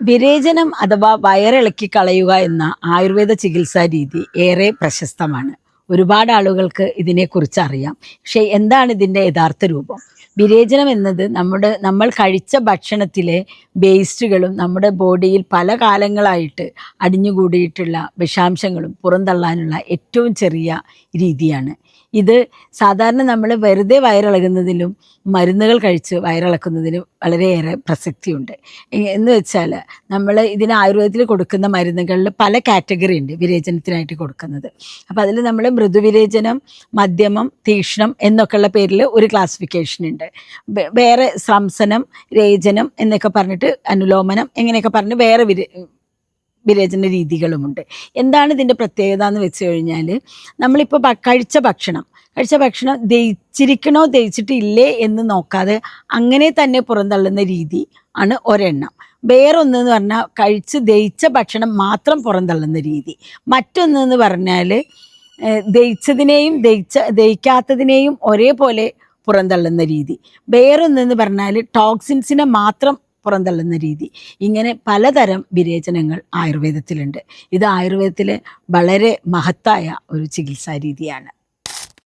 വിരേചനം അഥവാ വയറിളക്കി കളയുക എന്ന ആയുർവേദ ചികിത്സാ രീതി ഏറെ പ്രശസ്തമാണ്. ഒരുപാട് ആളുകൾക്ക് ഇതിനെക്കുറിച്ച് അറിയാം. പക്ഷേ എന്താണ് ഇതിന്റെ യഥാർത്ഥ രൂപം? വിരേചനം എന്നത് നമ്മുടെ നമ്മൾ കഴിച്ച ഭക്ഷണത്തിലെ വേസ്റ്റുകളും നമ്മുടെ ബോഡിയിൽ പല കാലങ്ങളായിട്ട് അടിഞ്ഞുകൂടിയിട്ടുള്ള വിഷാംശങ്ങളും പുറന്തള്ളാനുള്ള ഏറ്റവും ചെറിയ രീതിയാണ്. ഇത് സാധാരണ നമ്മൾ വെറുതെ വയറിളകുന്നതിലും മരുന്നുകൾ കഴിച്ച് വയറിളക്കുന്നതിലും വളരെയേറെ പ്രസക്തിയുണ്ട്. എന്ന് വെച്ചാൽ നമ്മൾ ഇതിന് ആയുർവേദത്തിൽ കൊടുക്കുന്ന മരുന്നുകളിൽ പല കാറ്റഗറി ഉണ്ട് വിരേചനത്തിനായിട്ട് കൊടുക്കുന്നത്. അപ്പോൾ അതിൽ നമ്മൾ മൃദുവിരേചനം മധ്യമം തീക്ഷ്ണം എന്നൊക്കെയുള്ള പേരിൽ ഒരു ക്ലാസിഫിക്കേഷൻ ഉണ്ട്. വേറെ സ്രംസനം രേചനം എന്നൊക്കെ പറഞ്ഞിട്ട് അനുലോമനം എങ്ങനെയൊക്കെ പറഞ്ഞ് വേറെ വിര വിരേചന രീതികളുമുണ്ട്. എന്താണ് ഇതിന്റെ പ്രത്യേകത എന്ന് വെച്ച് കഴിഞ്ഞാൽ നമ്മളിപ്പോൾ കഴിച്ച ഭക്ഷണം കഴിച്ച ഭക്ഷണം ദഹിച്ചിരിക്കണോ ദഹിച്ചിട്ടില്ലേ എന്ന് നോക്കാതെ അങ്ങനെ തന്നെ പുറന്തള്ളുന്ന രീതി ആണ് ഒരെണ്ണം. വേറൊന്നെന്ന് പറഞ്ഞാൽ കഴിച്ച് ദഹിച്ച ഭക്ഷണം മാത്രം പുറന്തള്ളുന്ന രീതി. മറ്റൊന്നെന്ന് പറഞ്ഞാൽ ദഹിച്ചതിനെയും ദഹിച്ച ദഹിക്കാത്തതിനെയും ഒരേപോലെ പുറന്തള്ളുന്ന രീതി. വേറൊന്നെന്ന് പറഞ്ഞാൽ ടോക്സിൻസിനെ മാത്രം പുറന്തള്ളുന്ന രീതി. ഇങ്ങനെ പലതരം വിരേചനങ്ങൾ ആയുർവേദത്തിലുണ്ട്. ഇത് ആയുർവേദത്തിലെ വളരെ മഹത്തായ ഒരു ചികിത്സാ രീതിയാണ്.